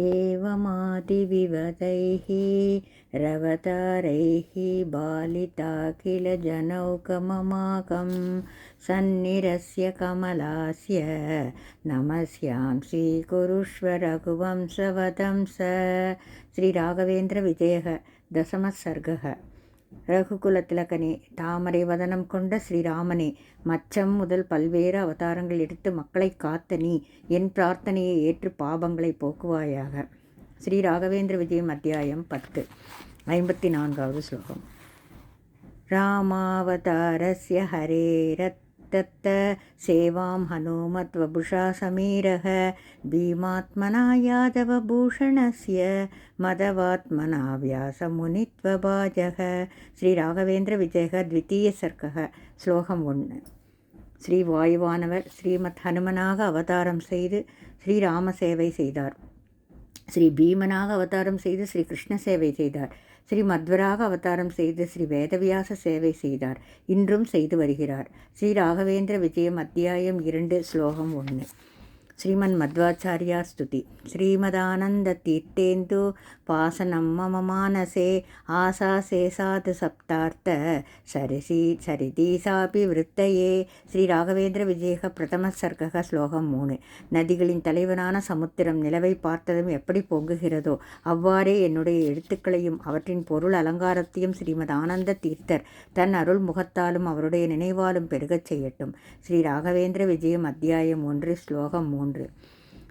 एवमादिविवदैः रवतारैः बालिताखिलजनौकममाकं सन्निरस्य कमलास्य नमस्यां स्वीकुरुष्व रघुवंशवदंस श्रीराघवेन्द्रविजयः दशमः सर्गः ரகுகுல திலகனே தாமரை வதனம் கொண்ட ஸ்ரீராமனே மச்சம் முதல் பல்வேறு அவதாரங்கள் எடுத்து மக்களை காத்த நீ என் பிரார்த்தனையை ஏற்று பாபங்களை போக்குவாயாக. ஸ்ரீ ராகவேந்திர விஜயம் அத்தியாயம் பத்து ஐம்பத்தி நான்காவது ஸ்லோகம். ராமாவதாரஸ்ய ஹரேரத் दत्त सेवां हनुमत्वभुषा समीरः भीमात्मना यादवभूषणस्य मदवात्मना व्यासमुनित्वभाजः श्रीराघवेन्द्रविजयः द्वितीयसर्गः ஸ்லோகம் ஒன்று ஸ்ரீ வாயுவானவர் ஸ்ரீமத் ஹனுமனாக அவதாரம் செய்து ஸ்ரீராம சேவை செய்தார் ஸ்ரீ பீமனாக அவதாரம் செய்து ஸ்ரீ கிருஷ்ண சேவை செய்தார் ஸ்ரீ மத்வராக அவதாரம் செய்து ஸ்ரீ வேதவியாச சேவை செய்தார். இன்றும் செய்து வருகிறார். ஸ்ரீ ராகவேந்திர விஜயம் அத்தியாயம் இரண்டு ஸ்லோகம் ஒன்று. ஸ்ரீமன் மத்வாச்சாரியா ஸ்துதி. ஸ்ரீமதானந்த தீர்த்தேந்து பாசனம் மம மானசே ஆசா சேசாது சப்தார்த்த சரிசி சரிதீசாபி விருத்தையே. ஸ்ரீ ராகவேந்திர விஜயக பிரதம சர்க்கக ஸ்லோகம் மூணு. நதிகளின் தலைவனான சமுத்திரம் நிலவை பார்த்ததும் எப்படி பொங்குகிறதோ அவ்வாறே என்னுடைய எழுத்துக்களையும் அவற்றின் பொருள் அலங்காரத்தையும் ஸ்ரீமத் ஆனந்த தீர்த்தர் தன் அருள் முகத்தாலும் அவருடைய நினைவாலும் பெருகச் செய்யட்டும். ஸ்ரீ ராகவேந்திர விஜயம் அத்தியாயம் ஒன்று ஸ்லோகம் மூன்று.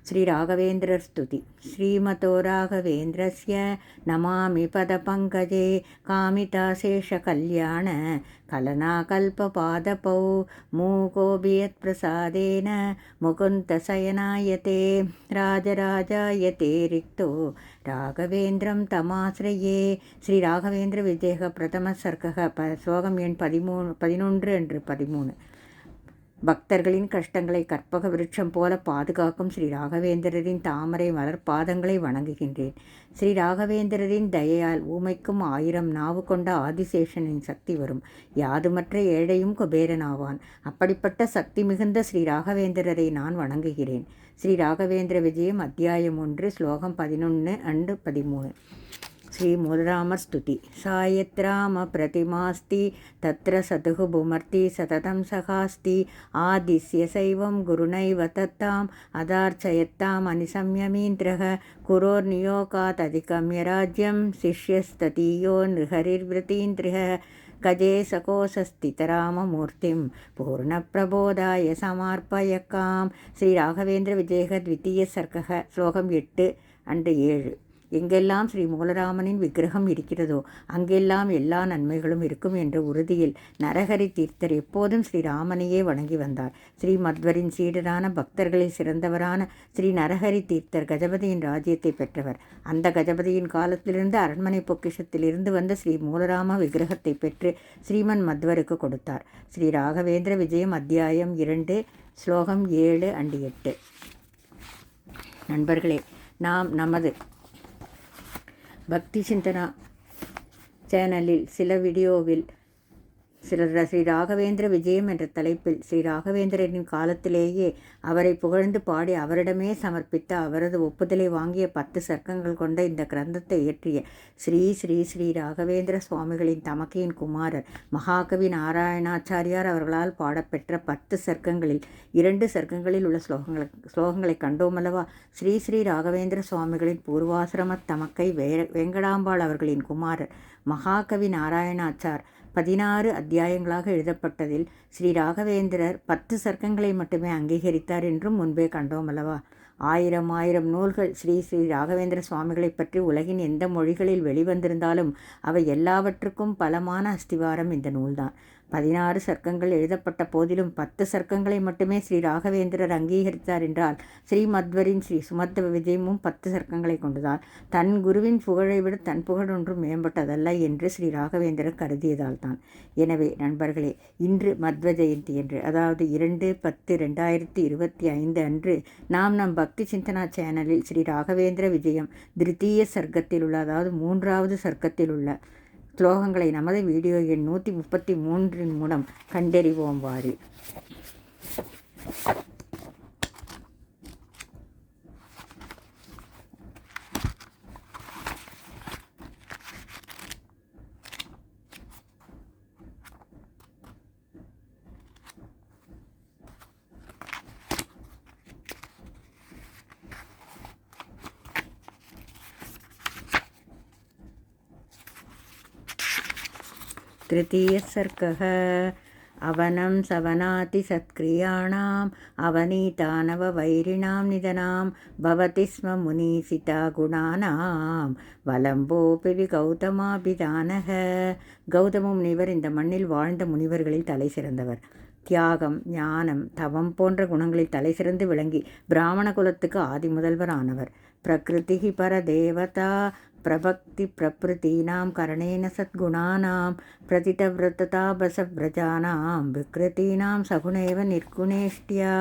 श्रीराघवेन्द्रस्तुति श्रीमतो राघवेन्द्रस्य नमामि पदपङ्कजे कामिताशेषकल्याण कलनाकल्पपादपौ मूकोऽपि यत्प्रसादेन मुकुन्दशयनायते राजराजायते रिक्तो ராகவேந்திரம் தமாசிரையே ஸ்ரீ ராகவேந்திர விஜயக பிரதம சர்க்கக ப ஸ்லோகம் எண் பதிமூணு பதினொன்று என்று பதிமூணு பக்தர்களின் கஷ்டங்களை கற்பக விருட்சம் போல பாதுகாக்கும் ஸ்ரீ ராகவேந்திரரின் தாமரை மலர் பாதங்களை வணங்குகின்றேன். ஸ்ரீ ராகவேந்திரரின் தயையால் ஊமைக்கும் ஆயிரம் நாவு கொண்ட ஆதிசேஷனின் சக்தி வரும். யாதுமற்ற ஏழையும் குபேரனாவான். அப்படிப்பட்ட சக்தி மிகுந்த ஸ்ரீ ராகவேந்திரரை நான் வணங்குகிறேன். ஸ்ரீ ராகவேந்திர விஜயம் அத்தியாயம் ஒன்று ஸ்லோகம் பதினொன்று அண்டு பதிமூணு. श्रीमूलरामस्तुति सा यत्रामप्रतिमास्ति तत्र सतुः भुमर्ति सततं सखास्ति आदिश्य शैवं गुरुणैव तत्ताम् अदार्चयत्ताम् अनिसंयमीन्द्रः कुरोर्नियोगादधिकं यराज्यं शिष्यस्ततीयो नृहरिर्वृतीन्द्रः गजे सकोसस्थितराममूर्तिं पूर्णप्रबोधाय समर्पयकां श्रीराघवेन्द्रविजयः द्वितीयसर्गः श्लोकम् एट् अण्ड् ஏழு எங்கெல்லாம் ஸ்ரீ மூலராமனின் விக்கிரகம் இருக்கிறதோ அங்கெல்லாம் எல்லா நன்மைகளும் இருக்கும் என்ற உறுதியில் நரஹரி தீர்த்தர் எப்போதும் ஸ்ரீராமனையே வணங்கி வந்தார். ஸ்ரீ மத்வரின் சீடரான பக்தர்களில் சிறந்தவரான ஸ்ரீ நரஹரி தீர்த்தர் கஜபதியின் ராஜ்யத்தை பெற்றவர். அந்த கஜபதியின் காலத்திலிருந்து அரண்மனை பொக்கிஷத்தில் இருந்து வந்த ஸ்ரீ மூலராம விக்கிரகத்தை பெற்று ஸ்ரீமன் மத்வருக்கு கொடுத்தார். ஸ்ரீ ராகவேந்திர விஜயம் அத்தியாயம் இரண்டு ஸ்லோகம் ஏழு அண்டு எட்டு. நண்பர்களே நாம் நமது பக்தி சிந்தனா சேனலில் சில வீடியோவில் சிலர் ஸ்ரீ ராகவேந்திர விஜயம் என்ற தலைப்பில் ஸ்ரீ ராகவேந்திரனின் காலத்திலேயே அவரை புகழ்ந்து பாடி அவரிடமே சமர்ப்பித்த அவரது ஒப்புதலை வாங்கிய பத்து சர்க்கங்கள் கொண்ட இந்த கிரந்தத்தை இயற்றிய ஸ்ரீ ஸ்ரீ ஸ்ரீ ராகவேந்திர சுவாமிகளின் தமக்கையின் குமாரர் மகாகவி நாராயணாச்சாரியார் அவர்களால் பாடப்பெற்ற பத்து சர்க்கங்களில் இரண்டு சர்க்கங்களில் உள்ள ஸ்லோகங்களை ஸ்லோகங்களை கண்டோமல்லவா? ஸ்ரீ ஸ்ரீ ராகவேந்திர சுவாமிகளின் பூர்வாசிரம தமக்கை வே வெங்கடாம்பாள் அவர்களின் குமாரர் மகாகவி நாராயணாச்சார் பதினாறு அத்தியாயங்களாக எழுதப்பட்டதில் ஸ்ரீ ராகவேந்திரர் பத்து சர்க்கங்களை மட்டுமே அங்கீகரித்தார் என்றும் முன்பே கண்டோம் அல்லவா? ஆயிரம் ஆயிரம் நூல்கள் ஸ்ரீ ஸ்ரீ ராகவேந்திர சுவாமிகளை பற்றி உலகின் எந்த மொழிகளில் வெளிவந்திருந்தாலும் அவை எல்லாவற்றுக்கும் பலமான அஸ்திவாரம் இந்த நூல்தான். பதினாறு சர்க்கங்கள் எழுதப்பட்ட போதிலும் பத்து சர்க்கங்களை மட்டுமே ஸ்ரீ ராகவேந்திரர் அங்கீகரித்தார் என்றால் ஸ்ரீ மத்வரின் ஸ்ரீ சுமத்த விஜயமும் பத்து சர்க்கங்களை கொண்டுதான் தன் குருவின் புகழை விட தன் புகழ் ஒன்றும் மேம்பட்டதல்ல என்று ஸ்ரீ ராகவேந்திரர் கருதியதால் தான் எனவே நண்பர்களே இன்று மத்வ ஜெயந்தி என்று அதாவது இரண்டு பத்து ரெண்டாயிரத்தி இருபத்தி ஐந்து அன்று நாம் நம் பக்தி சிந்தனா சேனலில் ஸ்ரீ ராகவேந்திர விஜயம் திருத்தீய சர்க்கத்தில் உள்ள அதாவது மூன்றாவது சர்க்கத்தில் உள்ள ஸ்லோகங்களை நமது வீடியோ எண் நூற்றி முப்பத்தி மூன்றின் மூலம் கண்டறிவோம் வாரி तृतीयसर्गः अवनं सवनाति सत्क्रियाणाम् अवनीतानववैरिणां निधनां भवति स्म मुनीसिता गुणानां வலம்போபி கௌதமாபிதானக கௌதம முனிவர் இந்த மண்ணில் வாழ்ந்த முனிவர்களில் தலை சிறந்தவர் தியாகம் ஞானம் தவம் போன்ற குணங்களில் தலை சிறந்து விளங்கி பிராமண குலத்துக்கு ஆதி முதல்வர் ஆனவர் பிரகிருதி பரதேவதா பிரபக்தி பிரபிருத்தீனாம் கரணேன சத்குணானாம் பிரதிதவிரததாபசவ்ரஜானாம் விக்ரதீனாம் சகுணேவ நிற்குணேஷ்டியா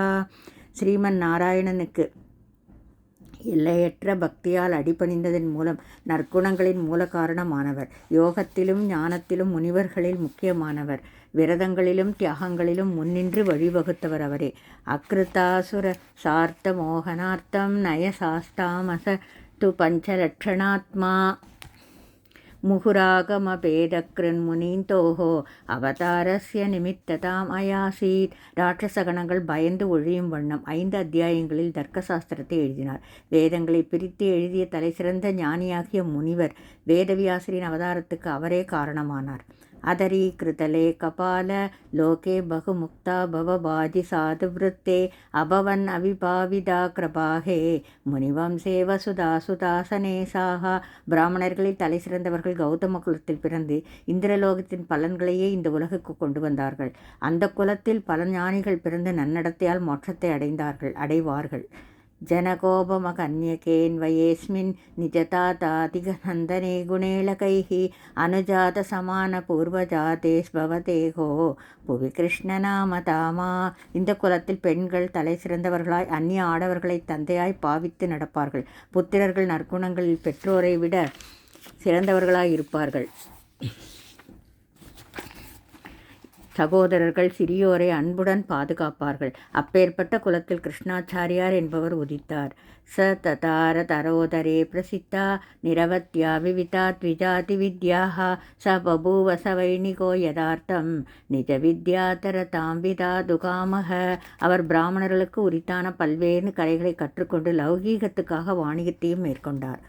ஸ்ரீமன் நாராயணனுக்கு எல்லையற்ற பக்தியால் அடிபணிந்ததன் மூலம் நற்குணங்களின் மூல காரணமானவர். யோகத்திலும் ஞானத்திலும் முனிவர்களில் முக்கியமானவர். விரதங்களிலும் தியாகங்களிலும் முன்னின்று வழிவகுத்தவர் அவரே. அக்ருதாசுர சார்த்த மோகனார்த்தம் நயசாஸ்தாமச து பஞ்சலட்சணாத்மா முகுராகமபேதக்ருன்முனீந்தோஹோ அவதாரஸ்ய நிமித்ததாம் அயாசீத் ராட்சசகணங்கள் பயந்து ஒழியும் வண்ணம் ஐந்து அத்தியாயங்களில் தர்க்கசாஸ்திரத்தை எழுதினார் வேதங்களை பிரித்து எழுதிய தலைசிறந்த ஞானியாகிய முனிவர் வேதவியாசரின் அவதாரத்துக்கு அவரே காரணமானார் अधरीकृतले कपाल लोके बहुमुक्ता भवबाधिसाधुवृत्ते अभवन् अविभाविदा कृपाहे முனிவம்சே வசுதா சுதாசனே சாகா பிராமணர்களில் தலை சிறந்தவர்கள் கௌதம குலத்தில் பிறந்து இந்திரலோகத்தின் பலன்களையே இந்த உலகுக்கு கொண்டு வந்தார்கள் அந்த குலத்தில் பல ஞானிகள் பிறந்து நன்னடத்தையால் மோட்சத்தை அடைந்தார்கள் அடைவார்கள் जनकोपमकन्यकेऽन्वयेऽस्मिन् निजतातातिगनन्दने गुणेलकैः அனுஜாதசமானபூர்வஜாதேஸ்பவதேகோ புவி கிருஷ்ணநாமதாமா இந்த குலத்தில் பெண்கள் தலை சிறந்தவர்களாய் அந்நிய ஆடவர்களை தந்தையாய் பாவித்து நடப்பார்கள் புத்திரர்கள் நற்குணங்களில் பெற்றோரை விட சிறந்தவர்களாய் இருப்பார்கள் சகோதரர்கள் சிறியோரை அன்புடன் பாதுகாப்பார்கள். அப்பேற்பட்ட குலத்தில் கிருஷ்ணாச்சாரியார் என்பவர் உதித்தார். ச ததார தரோதரே பிரசித்தா நிரவத்யா விவிதா த்விஜாதி வித்யாக ச பபூவ ச வைணிகோ யதார்த்தம். நிஜ வித்யாதர தாம்பிதா துகாமக அவர் பிராமணர்களுக்கு உரித்தான பல்வேறு கலைகளை கற்றுக்கொண்டு லௌகீகத்துக்காக வாணிகத்தையும் மேற்கொண்டார்.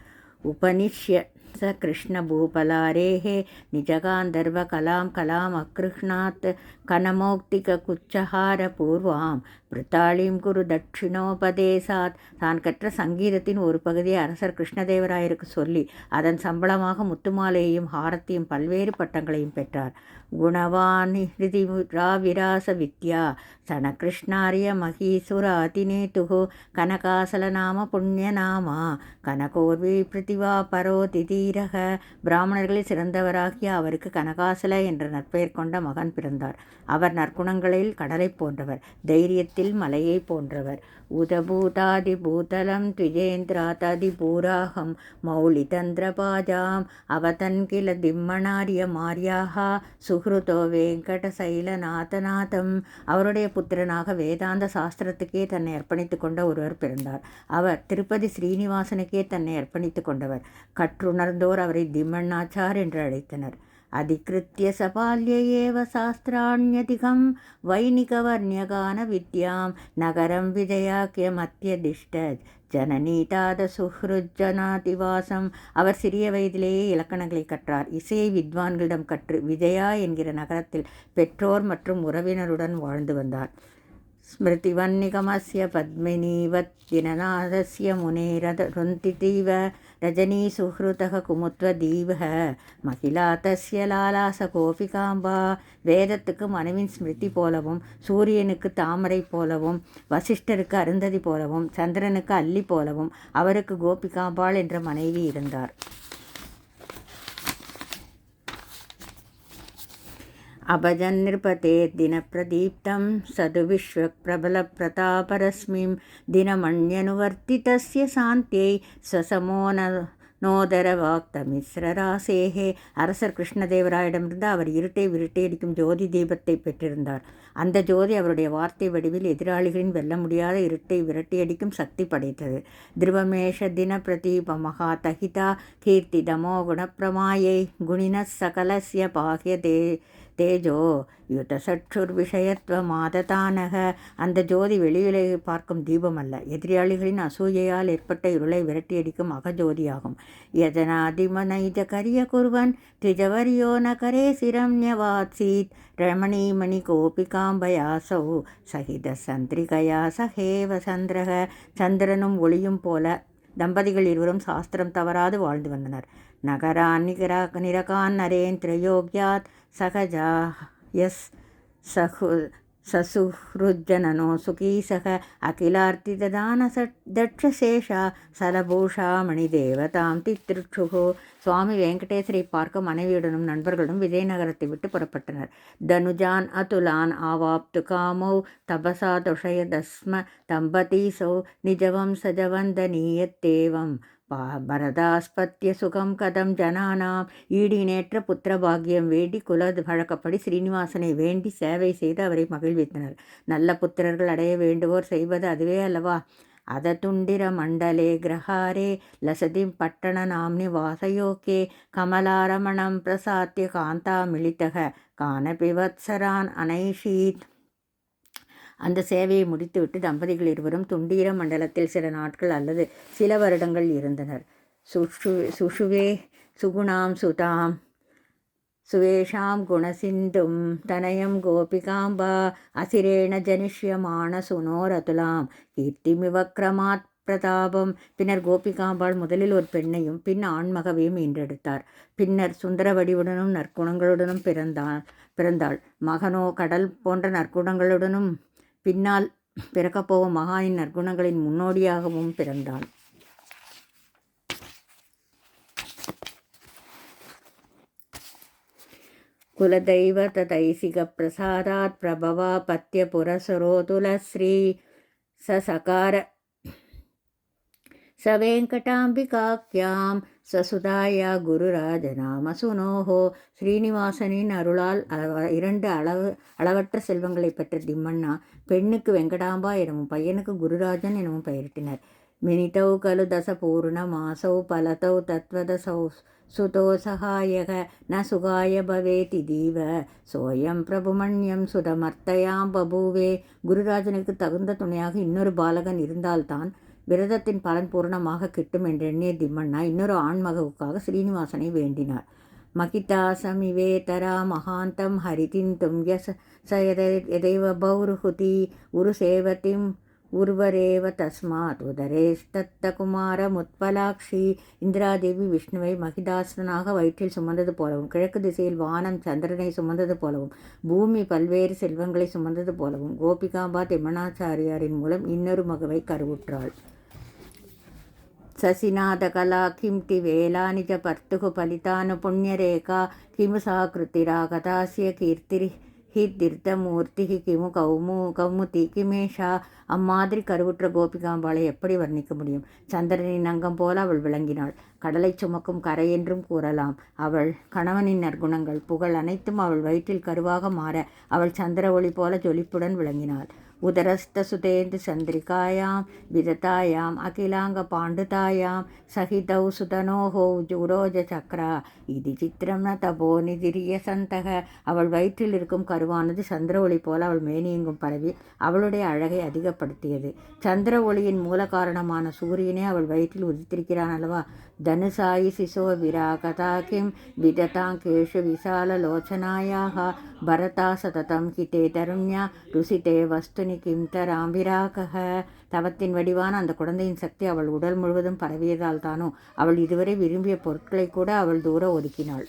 உபனிஷ்ய स कृष्णभूपलारेः निजगान्धर्वकलां कलामकृह्णात् கனமோக்திகுச்சஹாரபூர்வாம் பிரித்தாளிம் குரு தட்சிணோபதேசாத் தான் கற்ற சங்கீதத்தின் ஒரு பகுதியை அரசர் கிருஷ்ணதேவராயருக்கு சொல்லி அதன் சம்பளமாக முத்துமாலையையும் ஹாரத்தையும் பல்வேறு பட்டங்களையும் பெற்றார் குணவான் விராச வித்யா சனகிருஷ்ணாரிய மகீசுர அதிநேதுகு கனகாசலநாம புண்ணியநாமா கனகோர்வி பிருத்திவா பரோ வீரக பிராமணர்களில் சிறந்தவராகிய அவருக்கு கனகாசல என்ற நற்பெயர் கொண்ட மகன் பிறந்தார். அவர் நற்குணங்களில் கடலை போன்றவர் தைரியத்தில் மலையை போன்றவர். உதபூதாதி பூதலம் திஜேந்திராதாதி பூராகம் மௌலி தந்திரபாஜாம் அவதன் கில திம்மனாரிய மாரியாகா சுஹ்ருதோ வெங்கடசைலநாதநாதம். அவருடைய புத்திரனாக வேதாந்த சாஸ்திரத்துக்கே தன்னை அர்ப்பணித்துக் கொண்ட ஒருவர் பிறந்தார். அவர் திருப்பதி ஸ்ரீனிவாசனுக்கே தன்னை அர்ப்பணித்துக் கொண்டவர். கற்றுணர் பாரதோர் அவரை திம்மண்ணாச்சார் என்று அழைத்தனர். அதிகிருத்திய சபால்ய ஏவ சாஸ்திராணியதிகம் வைணிகவர்ணியகான வித்யாம் நகரம் விஜயாக்கிய மத்தியதிஷ்ட ஜனநீதாத சுஹ்ருஜனாதிவாசம் அவர் சிறிய வயதிலேயே இலக்கணங்களை கற்றார். இசையை வித்வான்களிடம் கற்று விஜயா என்கிற நகரத்தில் பெற்றோர் மற்றும் உறவினருடன் வாழ்ந்து வந்தார். ஸ்மிருதிவன்னிகமஸ்ய பத்மினீவத் தினநாதஸ்ய முனேரத ருந்திதீவ ரஜనీ சுஹ்ருதः குமுத்வதீவः மகிழா தஸ்ய லாலாச கோபிகாம்பா வேதத்துக்கு மனைவின் ஸ்மிருதி போலவும் சூரியனுக்கு தாமரை போலவும் வசிஷ்டருக்கு அருந்ததி போலவும் சந்திரனுக்கு அல்லி போலவும் அவருக்கு கோபிகாம்பாள் என்ற மனைவி இருந்தார். अभजन्नृपते दिनप्रदीप्तं सदु विश्वप्रबलप्रतापरश्मिं दिनमण्यनुवर्तितस्य शान्त्यै स्वसमो न நோதர வாக்த மிஸ்ரராசேகே அரசர் கிருஷ்ணதேவராயிடமிருந்து அவர் இருட்டை விருட்டையடிக்கும் ஜோதி தீபத்தை பெற்றிருந்தார் அந்த ஜோதி அவருடைய வார்த்தை வடிவில் எதிராளிகளின் வெல்ல முடியாத இருட்டை விரட்டியடிக்கும் சக்தி படைத்தது திருவமேஷ தின பிரதீப மகா தகிதா கீர்த்தி தமோ குணப்பிரமாயை குணின சகலசிய பாகிய தே தேஜோ யுதசற்றுர் விஷயத்துவ மாததானக அந்த ஜோதி வெளியிலே பார்க்கும் தீபம் அல்ல எதிரியாளிகளின் அசூயையால் ஏற்பட்ட இருளை விரட்டியடிக்கும் அகஜோதியாகும். யஜனாதிமனைஜ கரிய குருவன் திஜவரியோ நகரே சிரம் ரமணீமணி கோபிகாம்பயாசௌ சகித சந்திரிகையா சஹேவ சந்திரக. சந்திரனும் ஒளியும் போல தம்பதிகள் இருவரும் சாஸ்திரம் தவறாது வாழ்ந்து வந்தனர். நகரான் நிகரா நிரகான் நரேந்திர யோக்யாத் ಸಹಜಾ எஸ் சகு ಸಸುಹೃಜ್ಜನನೋ சுகீசக ಸಹ ಅಖಿಲಾರ್ತಿದದಾನ ಸ ದಕ್ಷಶೇಷ சலபூஷா மணிதேவதாம் தித்திருச்சுகோ சுவாமி வெங்கடேஸ்வரி பார்க்க மனைவியுடனும் நண்பர்களும் விஜயநகரத்தை விட்டு புறப்பட்டனர். தனுஜான் அதுலான் ஆவாப்து காமௌ தபசா துஷய தஸ்ம தம்பதீசோ நிஜவம் சஜவந்த தேவம் பரதாஸ்பத்திய சுகம் கதம் ஜனானாம். ஈடினேற்ற புத்திரபாகியம் வேண்டி குல வழக்கப்படி ஸ்ரீனிவாசனை வேண்டி சேவை செய்து அவரை மகிழ்வித்தனர். நல்ல புத்திரர்கள் அடைய வேண்டுவோர் செய்வது அதுவே அல்லவா? அததுண்டிர மண்டலே கிரகாரே லசதிம் பட்டண நாம்னி வாசயோக்கே கமலாரமணம் பிரசாத்திய காந்தா மிளித்தக கானபிவத்சரான் அனைஷீத் அந்த சேவையை முடித்துவிட்டு தம்பதிகள் இருவரும் துண்டீர மண்டலத்தில் சில நாட்கள் அல்லது சில வருடங்கள் இருந்தனர். சுஷு சுஷுவே சுகுணாம் சுதாம் சுவேஷாம் குணசிந்தும் தனயம் கோபிகாம்பா அசிரேண ஜனிஷ்யமான சுனோரதுலாம் கீர்த்திமிவக்ரமாத் பிரதாபம். பின்னர் கோபிகாம்பாள் முதலில் ஒரு பெண்ணையும் பின் ஆண்மகவையும் ஈன்றெடுத்தார் பின்னர் சுந்தர வடிவுடனும் நற்குணங்களுடனும் பிறந்தாள் பிறந்தாள். மகனோ கடல் போன்ற நற்குணங்களுடனும் பின்னால் பிறக்கப்போகும் மகானின் நற்குணங்களின் முன்னோடியாகவும் பிறந்தான். குலதெய்வ ததைசிக பிரசாதாத் பிரபவா பத்திய புரசரோதுலஸ்ரீ ச சகார சவேங்கடாம்பிகாக்கியாம் சசுதாயா குருராஜ நாம சுனோஹோ ஸ்ரீனிவாசனின் அருளால் இரண்டு அளவு அளவற்ற செல்வங்களை பெற்ற திம்மண்ணா பெண்ணுக்கு வெங்கடாம்பா எனவும் பையனுக்கு குருராஜன் எனவும் பெயரிட்டினர். மினிதௌ கலு தச பூர்ண மாசௌ பலதௌ தத்வதசௌ சுதோ சகாயக ந சுகாய பவேதி தீவ சோயம் பிரபுமண்யம் சுதமர்த்தயாம் பபூவே. குருராஜனுக்கு தகுந்த துணையாக இன்னொரு பாலகன் இருந்தால்தான் விரதத்தின் பலன் பூரணமாக கிட்டும் என்றெண்ணிய திம்மண்ணா இன்னொரு ஆண்மகவுக்காக ஸ்ரீனிவாசனை வேண்டினார் மகிதா சமிவேதரா மகாந்தம் ஹரிதின் தும்ய ச எதைவ பௌருஹுதி உரு சேவத்திம் உருவரேவ தஸ்மாத் உதரேஸ்தத்த குமார முத்பலாக்ஷி இந்திராதேவி விஷ்ணுவை மகிதாசனாக வயிற்றில் சுமந்தது போலவும் கிழக்கு திசையில் வானம் சந்திரனை சுமந்தது போலவும் பூமி பல்வேறு செல்வங்களை சுமந்தது போலவும் கோபிகாம்பா திம்மணாச்சாரியாரின் மூலம் இன்னொரு மகவை கருவுற்றாள். ससिनाथकला किं ति वेलानि च पर्तुः फलितानुपुण्यरेखा किमु सा कृतिरागतास्य कीर्तिर्हि तीर्थमूर्तिः கிமு கௌமு கௌமுதி கிமேஷா அம்மாதிரி கருவுற்ற கோபிகாம்பாளை எப்படி வர்ணிக்க முடியும் சந்திரனின் அங்கம் போல அவள் விளங்கினாள் கடலை சுமக்கும் கரை என்றும் கூறலாம் அவள் கணவனின் நற்குணங்கள் புகழ் அனைத்தும் அவள் வயிற்றில் கருவாக மாற அவள் சந்திர ஒளி போல ஜொலிப்புடன் விளங்கினாள் उदरस्थसुतेन्दुचन्द्रिकायां विदतायाम् अखिलाङ्गपाण्डुतायां सहितौ सुतनोः உரோஜசக்ரா இது சித்திரம் ந தபோ நிதிரியசந்தக அவள் வயிற்றில் இருக்கும் கருவானது சந்திர ஒளி போல அவள் மேனியெங்கும் பரவி அவளுடைய அழகை அதிகப்படுத்தியது சந்திர ஒளியின் மூல காரணமான சூரியனே அவள் வயிற்றில் உதித்திருக்கிறான் அல்லவா தனுசாயி சிசோ விராகதா கிம் விததாங்கேஷு விசாலலோச்சனாயாக பரதா சததம் கிதே தருண்யா ருசிதே வஸ்துனி கிம் தராம்பிராகக தவத்தின் வடிவான அந்த குழந்தையின் சக்தி அவள் உடல் முழுவதும் பரவியதால் தானோ? அவள் இதுவரை விரும்பிய பொருட்களை கூட அவள் தூர ஒதுக்கினாள்.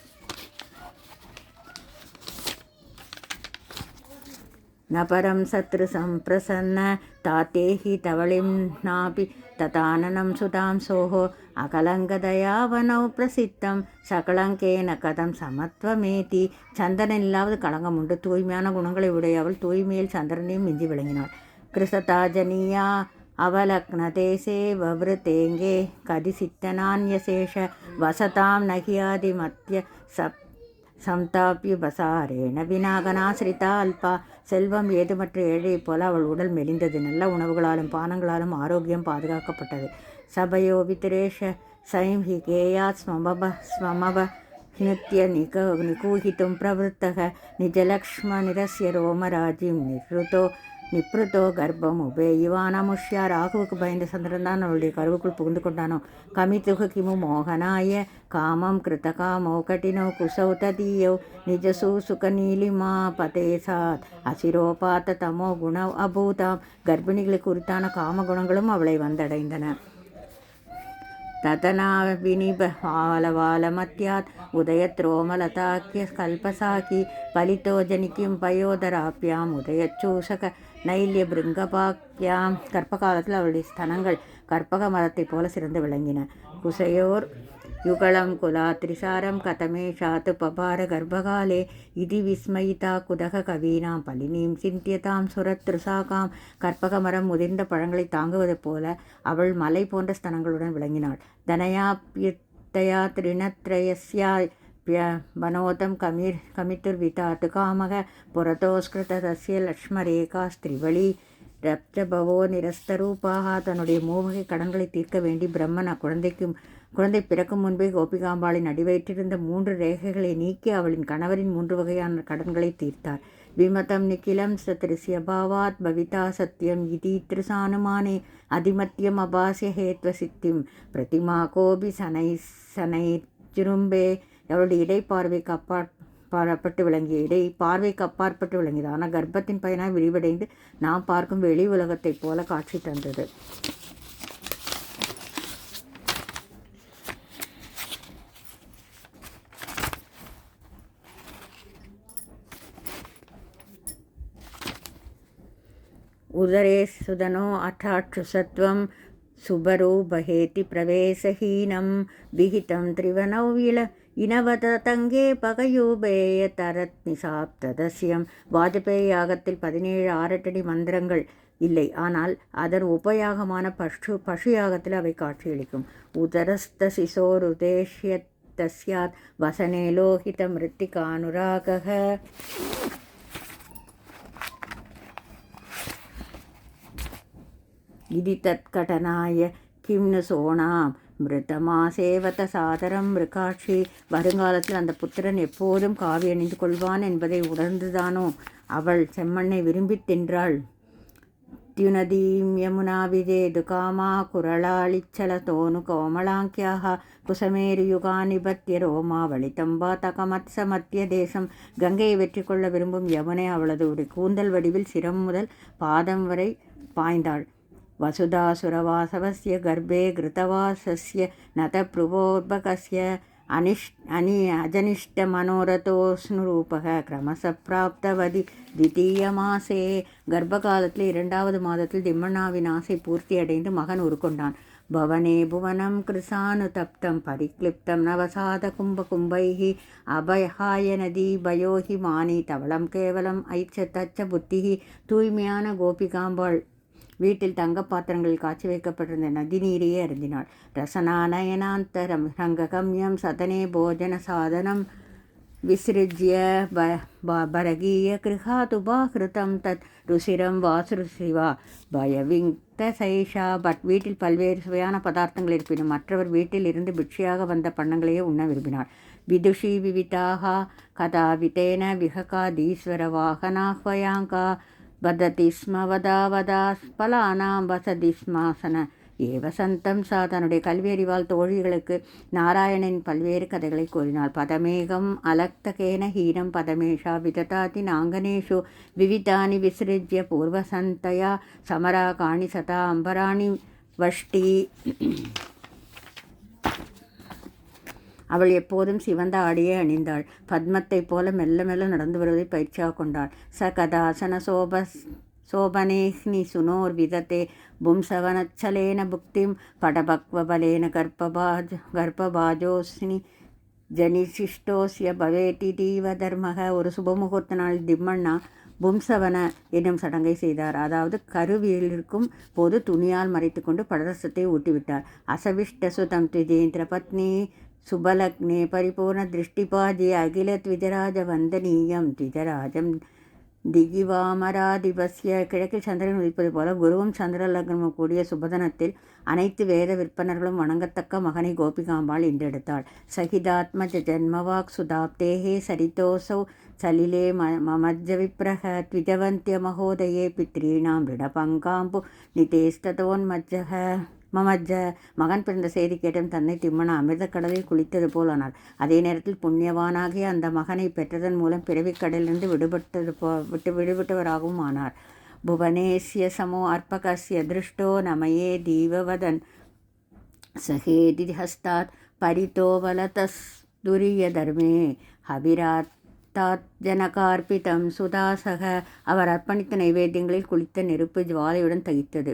நபரம் சத்ரு சம்பிரசன்ன தாத்தே ஹி தவளிம் நாபி ததானனம் சுதாம் சோஹோ அகலங்கதயாவனௌ பிரசித்தம். சகலங்கேன கதம் சமத்துவமேதி சந்திரன் இல்லாவது களங்கம் உண்டு தூய்மையான குணங்களை உடையவள் தூய்மையில் சந்திரனையும் மிஞ்சி விளங்கினாள். கிருசதாஜனியா அவலக்னதேசே வவ்ருதேங்கே கதிசித்தனான்யசேஷ வசதாம் நகியாதிமத்திய சப் சம்தாபிய பசாரேன வினாகனாசிரிதா அல்பா. செல்வம் ஏதுமற்ற ஏழை போல அவள் உடல் மெலிந்தது. நல்ல உணவுகளாலும் பானங்களாலும் ஆரோக்கியம் பாதுகாக்கப்பட்டது. சபையோ வித்திரேஷ சைம் ஹி கேயாத் ஸ்மமப ஸ்மமப नित्य निक निकूहितुं प्रवृत्तः निजलक्ष्मणिरस्य रोमराजिं निवृतो நிப்ருதோ கர்ப்பம் உபே இவானமுஷ்யா ராகுவுக்கு பயந்த சந்திரன் தான் அவளுடைய கருவுக்குள் புகுந்து கொண்டானோ கமித்துகு கிமு மோகனாய காமம் கிருத்தகாமோ கட்டினோ குசௌ ததீயோ நிஜசு சுக நீலிமா பதேசாத் அசிரோபாத்த தமோ குண அபூதாம் கர்ப்பிணிகளுக்கு உரித்தான காம குணங்களும் அவளை வந்தடைந்தன ततनाविनिबहालवालमत्यात् उदयत्रोमलताख्य कल्पसाखी फलितो जनिकिं पयोदराभ्याम् உதயச்சூசக நைல்ய பிருங்கபாக்கியாம் கற்ப காலத்தில் அவளுடைய ஸ்தனங்கள் கற்பக மரத்தைப் போல சிறந்து விளங்கின குசையோர் யுகலம் குலா திரிசாரம் கதமேஷாத் பபார கர்ப்பகாலே இதி விஸ்மயிதா குதக கவீனாம் பலினீம் சிந்தியதாம் சுரத்ருசாகாம் கற்பக மரம் முதிர்ந்த பழங்களை தாங்குவது போல அவள் மலை போன்ற ஸ்தனங்களுடன் விளங்கினாள் தனயாப்யுத்தயா திருணத்ரயஸ்யா வனோதம் கமிர் கமித்துர்விதாத் காமக புரதோஸ்கிருத தஸ்ய லக்ஷ்மரேகா ஸ்திரிவழி ரப்தபவோ நிரஸ்தரூபாக தன்னுடைய மூவகை கடன்களை தீர்க்க வேண்டி பிரம்மன் அக்குழந்தைக்கும் குழந்தை பிறக்கும் முன்பே கோபிகாம்பாளின் அடிவயிற்றிருந்த மூன்று ரேகைகளை நீக்கி அவளின் கணவரின் மூன்று வகையான கடன்களை தீர்த்தார். விமதம் நிக்கிலம் சத்ரிசியபாவாத் பவிதா சத்யம் இதி திருசானுமானே அதிமத்தியம் அபாசிய ஹேத்வ சித்திம் பிரதிமா கோபி சனை சனை திரும்பே அவளுடைய இடைப்பார்வைக்கு அப்பா பாரப்பட்டு விளங்கிய இடை பார்வைக்கு அப்பாற்பட்டு விளங்கியது. ஆனால் கர்ப்பத்தின் பயனாக விரிவடைந்து நாம் பார்க்கும் வெளி உலகத்தைப் போல காட்சி தந்தது. उदरे सुदनो अठाक्षुसत्वं सुबरूपहेति प्रवेशहीनं विहितं त्रिवनौ विल இனவதங்கே பகயூபேயதரத் நிசாப்ததஸ்யம் வாஜபேயி யாகத்தில் பதினேழு ஆரட்டடி மந்திரங்கள் இல்லை ஆனால் அதன் உபயாகமான பஷு பஷு யாகத்தில் அவை காட்சியளிக்கும் உதரஸ்த சிசோருதேஷ்ய தஸ்யாத் வசனே லோகித மிருத்திகானுராக இது தற்கடனாய கிம்னு சோணாம் மிருதமா சேவத சாதரம் மிருகாட்சி வருங்காலத்தில் அந்த புத்திரன் எப்போதும் காவி அணிந்து கொள்வான் என்பதை உணர்ந்துதானோ? அவள் செம்மண்ணை விரும்பி தின்றாள். தியுனதீம் யமுனாவிதே துகாமா குரளாளிச்சல தோனு கோமலாங்கியாக குசமேரியுகானிபத்திய ரோமா வழிதம்பா தகமத்ச மத்திய தேசம் கங்கையை வெற்றி கொள்ள விரும்பும் யமுனை அவளது ஒரு கூந்தல் வடிவில் சிரம் முதல் பாதம் வரை பாய்ந்தாள். वसुधासुरवासवस्य गर्भे घृतवासस्य नतप्रुवोद्भकस्य अनिष् अनि அஜனிஷ்டமனோரதோஸ்னுரூபக கிரமச பிராப்தவதி தித்தீய மாசே கர்ப்ப காலத்தில் இரண்டாவது மாதத்தில் திம்மண்ணாவின் ஆசை பூர்த்தியடைந்து மகன் உருக்கொண்டான் भवने भुवनं कृशानुतप्तं परिक्लिप्तं नवसाद कुम्भकुम्भैः अभयहाय नदी भयो हि मानि तवलं केवलम् ऐच्छ तच्च बुद्धिः தூய்மையான கோபிகாம்பாள் வீட்டில் தங்க பாத்திரங்களில் காட்சி வைக்கப்பட்டிருந்த நதி நீரையே அருந்தினாள். ரசனானயனாந்தரம் ரங்ககம்யம் சதனே போஜன சாதனம் விசிருஜ்ய பரகீய கிருஹாதுபாகிருதம் தத் ருசிரம் வாசுருசிவா பயவிங்க சைஷா. பட் வீட்டில் பல்வேறு சுவையான பதார்த்தங்கள் இருப்பினும் மற்றவர் வீட்டில் இருந்து பிட்சியாக வந்த பண்ணங்களையே உண்ண விரும்பினார் விதுஷி விவிதாக கதா விதேன விஹகாதீஸ்வர வாகனாஹ்வயாங்கா வததி ஸ்ம வதா வதா வசதி ஸ்மாசன ஏவசந்தம் சா தன்னுடைய கல்வியறிவால் தோழிகளுக்கு நாராயணன் பல்வேறு கதைகளை கூறினாள். பதமேகம் அலக்தகேன ஹீனம் பதமேஷா விததாதி நாங்கனேஷு விவிதானி விசிருஜ்ய பூர்வசந்தயா சமரா காணி சதா அம்பராணி வஷ்டி அவள் எப்போதும் சிவந்த ஆடியே அணிந்தாள். பத்மத்தைப் போல மெல்ல மெல்ல நடந்து வருவதை பயிற்சியாக கொண்டாள். ச கதாசன சோப சோபனேஹ்னி சுனோர் விதத்தே பும்சவனச்சலேன புக்திம் படபக்வபலேன கர்ப்பபாஜ் கர்ப்பபாஜோஸ்னி ஜனிசிஷ்டோஸ்ய பவேட்டி தீவ தர்மக ஒரு சுபமுகூர்த்த நாள் திம்மண்ணா பும்சவன என்னும் சடங்கை செய்தார். அதாவது கருவியலிருக்கும் போது துணியால் மறைத்து கொண்டு படரசத்தை ஊட்டிவிட்டார். அசவிஷ்ட சுதம் திஜேந்திர பத்னி சுபலக்னே பரிபூர்ண திருஷ்டிபாதி அகில த்விஜராஜ வந்தனீயம் த்விஜராஜம் திகிவாமராதிபஸ்ய கிழக்கில் சந்திரன் உதிப்பது போல குருவும் சந்திர லக்னமும் கூடிய சுபதனத்தில் அனைத்து வேத விற்பனர்களும் வணங்கத்தக்க மகனை கோபிகாம்பாள் என்றெடுத்தாள். சகிதாத்மஜ ஜன்மவாக் சுதாப்தேகே சரிதோசௌ சலிலே ம மமஜ்ஜ விப்ரக த்விஜவந்திய மகோதயே பித்ரீணாம் ரிடபங்காம்பு நிதேஷ்டதோன்மஜ்ஜக மமஜ மகன் பிறந்த செய்தி கேட்டும் தன்னை திம்மன அமிர்த கடலில் குளித்தது போல் ஆனார் அதே நேரத்தில் புண்ணியவானாகிய அந்த மகனை பெற்றதன் மூலம் பிறவிக்கடலிலிருந்து விடுபட்டது போ விட்டு விடுபட்டவராகவும் ஆனார் புவனேசிய சமோ அர்ப்பகஸ்ய திருஷ்டோ நமயே தீபவதன் சகேதி ஹஸ்தாத் பரிதோவலதஸ்துரிய தர்மே. ஹபிராத் ஜனகார்பிதம் சுதாசக அவர் அர்ப்பணித்த நைவேத்தியங்களில் குளித்த நெருப்பு ஜுவாலையுடன் தகித்தது.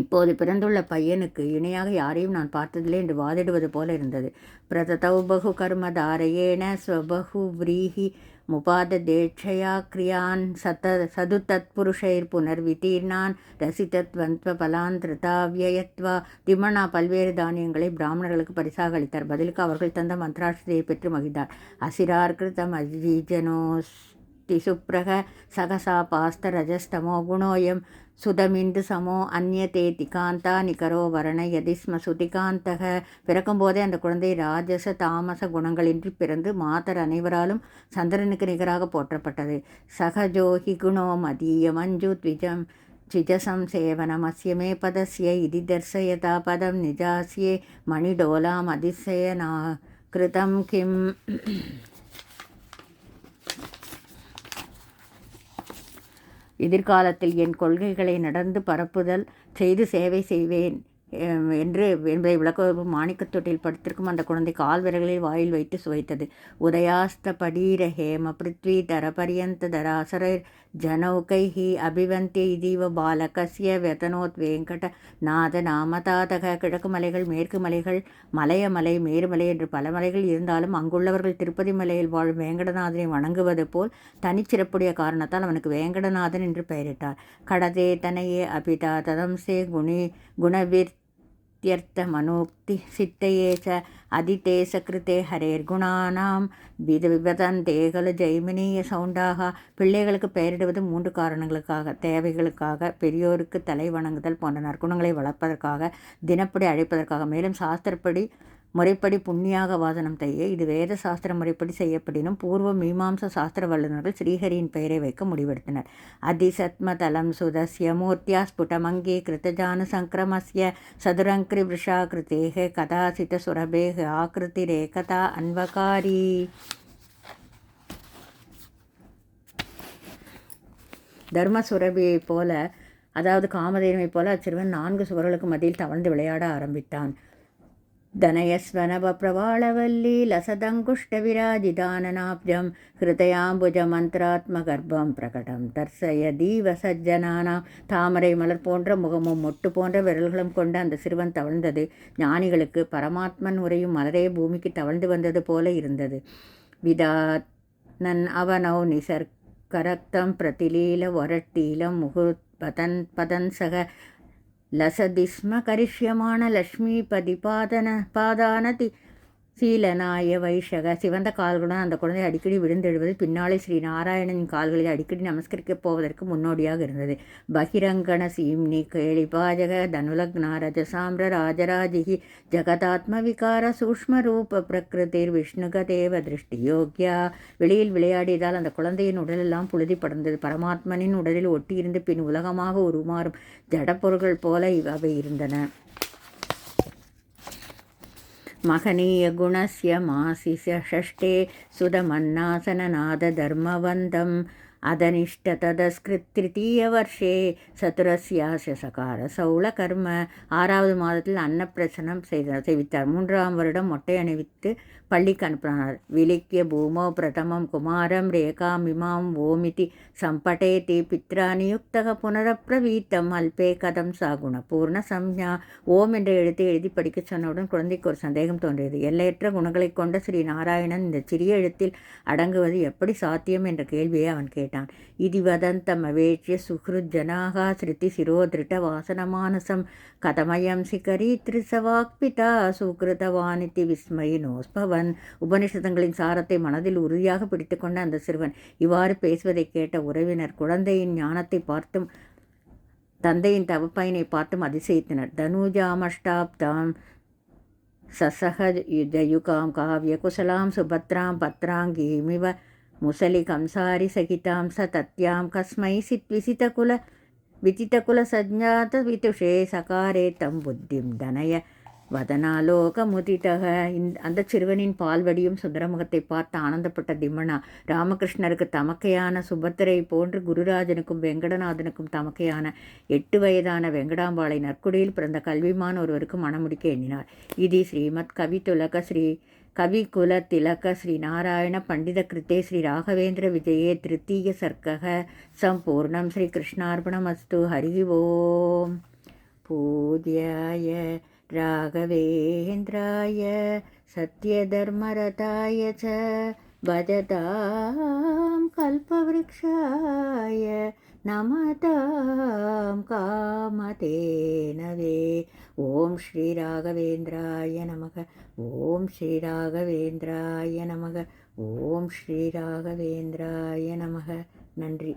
இப்போது பிறந்துள்ள பையனுக்கு இணையாக யாரையும் நான் பார்த்ததில்லை என்று வாதிடுவது போல இருந்தது. பிரததௌ பகு கர்ம தாரையேன ஸ்வபகு விரீஹி முபாத தேட்சயா கிரியான் சத சது தத் புருஷைர் புனர்விதீர்ணான் ரசிதத்வந்த்வ பலாந்திரதாவியத்வா திமணா பல்வேறு தானியங்களை பிராமணர்களுக்கு பரிசாக அளித்தார். பதிலுக்கு அவர்கள் தந்த மந்திராட்சதையை பெற்று மகிழ்ந்தார். அசிரார் கிருதம் அஜீஜனோஸ் திசுப்ரக சகசா பாஸ்த ரஜஸ்தமோ குணோயம் சுதமிந்து சமோ அந்நியதே திகாந்தா நிகரோ வரண யதிஸ்ம சுதிகாந்தக. பிறக்கும்போதே அந்த குழந்தை ராஜச தாமச குணங்களின்றி பிறந்து மாதர் அனைவராலும் சந்திரனுக்கு நிகராக போற்றப்பட்டது. சகஜோஹி குணோ மதிய மஞ்சு த்விஜம் த்விஜசம் சேவனம் அஸ்யமே பதஸ்ய இதி தர்சயதா பதம் நிஜாசியே மணிடோலாம் அதிசயனா. கிருதம் எதிர்காலத்தில் என் கொள்கைகளை நடந்து பரப்புதல் செய்து சேவை செய்வேன் என்று என்பதை விளக்க மாணிக்கத்தொட்டில் படுத்திருக்கும் அந்த குழந்தை கால் விரல்களில் வாயில் வைத்து சுவைத்தது. உதயாஸ்த படீர ஹேம பிருத்வி தர பரியந்த தராசர ஜனௌகைஹி அபிவந்திய இதீவ பாலகசிய வெதனோத் வேங்கட நாத நாமதாதக கிழக்கு மலைகள் மேற்கு மலைகள் மலையமலை மேருமலை என்று பல மலைகள் இருந்தாலும் அங்குள்ளவர்கள் திருப்பதி மலையில் வாழும் வேங்கடநாதனை வணங்குவது போல் தனிச்சிறப்புடைய காரணத்தால் அவனுக்கு வேங்கடநாதன் என்று பெயரிட்டார். கடதே தனையே அபிதா ததம்சே குணி குணவிர் இத்தியர்த்தமனோக்தி சித்தையே ச அதிதேச கிருத்தே ஹரேர்குணானாம் வித விபதந்தே கலு ஜெய்மினிய சவுண்டாக பிள்ளைகளுக்கு பெயரிடுவது மூன்று காரணங்களுக்காக. தேவைகளுக்காக பெரியோருக்கு தலை வணங்குதல் போன்ற நற்குணங்களை வளர்ப்பதற்காக தினப்படி அழைப்பதற்காக. மேலும் சாஸ்திரப்படி முறைப்படி புண்ணியாக வாதனம் செய்ய இது வேத சாஸ்திர முறைப்படி செய்யப்படினும் பூர்வ மீமாம்ச சாஸ்திர வல்லுநர்கள் ஸ்ரீஹரியின் பெயரை வைக்க முடிவெடுத்தனர். அதிசத்மதலம் சுதஸ்ய மூர்த்தியா ஸ்புடமங்கே கிருத்தஜான சங்கிரமஸ்ய சதுரங்கிரி விஷா கிருத்தேக கதாசித சுரபேக ஆக்கிருதி ரேகதா அன்வகாரி. தர்மசுரபியைப் போல அதாவது காமதேனுவைப் போல அச்சிறுவன் நான்கு சுவர்களுக்கு மத்தியில் தவழ்ந்து விளையாட ஆரம்பித்தான். धनयस्वनवप्रवाळवल्ली लसदङ्कुष्टविराजिदाननाब्जं ஹிருதயாம்புஜமந்திராத்மகர்ப்பம் பிரகடம் தர்சயதீவ சஜ்ஜனானாம் தாமரை மலர் போன்ற முகமும் மொட்டு போன்ற விரல்களும் கொண்ட அந்த சிறுவன் தவழ்ந்தது ஞானிகளுக்கு பரமாத்மன் உரையும் மலரே பூமிக்கு தவழ்ந்து வந்தது போல இருந்தது விதாத் நன் அவனௌ நிசர்கரக்தம் பிரதிலீல ஒரட்டீலம் முகுத் பதன் பதன்சக லசதி ஸ்ம கரிஷ்யமான லக்ஷ்மிபதி பாதன பாதானதி சீலநாய வைஷக. சிவந்த கால்களுடன் அந்த குழந்தை அடிக்கடி விழுந்தெழுவது பின்னாலே ஸ்ரீ நாராயணனின் கால்களில் அடிக்கடி நமஸ்கரிக்கப் போவதற்கு முன்னோடியாக இருந்தது. பகிரங்கண சீம்னி கேளிபாஜக தனுலக்னா ரஜசாம்ர ராஜராஜிகி ஜகதாத்ம விகார சூஷ்ம ரூப பிரகிருதிர் விஷ்ணுகதேவ திருஷ்டி யோக்யா. வெளியில் விளையாடியதால் அந்த குழந்தையின் உடலெல்லாம் புழுதி படர்ந்தது. பரமாத்மனின் உடலில் ஒட்டியிருந்து பின் உலகமாக உருமாறும் ஜடப்பொருள்கள் போல அவை இருந்தன. महनीयगुणस्य मासिस्य षष्ठे सुदमन्नासननादधर्मवन्दम् அதனிஷ்டததஸ்கிருத் சதுரஸ்யாச சகார சௌள கர்ம ஆறாவது மாதத்தில் அன்னப்பிரசனம் செய்த செய்வித்தார் மூன்றாம் வருடம் மொட்டை அணிவித்து பள்ளிக்கு அனுப்பினார் விலிக்கிய பூமோ பிரதமம் குமாரம் ரேகாமிமாம் ஓமிதி சம்படேதி பித்ரா நியுக்தக புனரப்பிரவீத்தம் அல்பே கதம் சாகுண பூர்ண சம்யா ஓம் என்ற எழுத்தை எழுதி படிக்க சொன்னவுடன் குழந்தைக்கு ஒரு சந்தேகம் தோன்றியது எல்லையற்ற குணங்களை கொண்ட ஸ்ரீ நாராயணன் இந்த சிறிய எழுத்தில் அடங்குவது எப்படி சாத்தியம் என்ற கேள்வியை அவன் கேட்டான் கேட்டான் இதி சுஹ்ருத் ஜனாகா ஸ்ருதி சிரோதிருட்ட வாசனமானசம் கதமயம் சிகரி திருசவாக்பிதா சுகிருதவானித்தி விஸ்மயினோஸ்பவன் உபனிஷதங்களின் சாரத்தை மனதில் உறுதியாக பிடித்துக்கொண்ட அந்த சிறுவன் இவ்வாறு பேசுவதை கேட்ட உறவினர் குழந்தையின் ஞானத்தை பார்த்தும் தந்தையின் தவப்பயனை பார்த்தும் அதிசயித்தனர். தனுஜாமஷ்டாப்தாம் காவிய குஷலாம் சுபத்ராம் பத்ராங்கீமிவ முசலிகம்சாரி சகிதாம் ச தத்யாம் கஸ்மை சித் விசிதகுல விதிதகுல விதுஷே சகாரே தம் புத்திம் தனய வதனாலோக முதிதக இந்த அந்த சிறுவனின் பால்வடியும் சுந்தரமுகத்தை பார்த்து ஆனந்தப்பட்ட திம்மனா ராமகிருஷ்ணருக்கு தமக்கையான சுபத்திரை போன்று குருராஜனுக்கும் வெங்கடநாதனுக்கும் தமக்கையான எட்டு வயதான வெங்கடாம்பாளை நற்குடியில் பிறந்த கல்விமான் ஒருவருக்கு மணமுடிக்க எண்ணினார். இது ஸ்ரீமத் கவித்துலக ஸ்ரீ கவிகுல திலக ஸ்ரீ நாராயண பண்டித கிருத்தே ஸ்ரீ ராகவேந்திர விஜயே திருத்தீய சர்க்கக சம்பூர்ணம் ஸ்ரீ கிருஷ்ணார்பணமஸ்து. ஹரி ஓம். பூஜ்யாய राघवेन्द्राय सत्यधर्मरताय च भजतां कल्पवृक्षाय नमतां कामतेनवे ॐ श्रीराघवेन्द्राय नमः ॐ श्रीराघवेन्द्राय नमः ॐ श्रीराघवेन्द्राय नमः नन्रि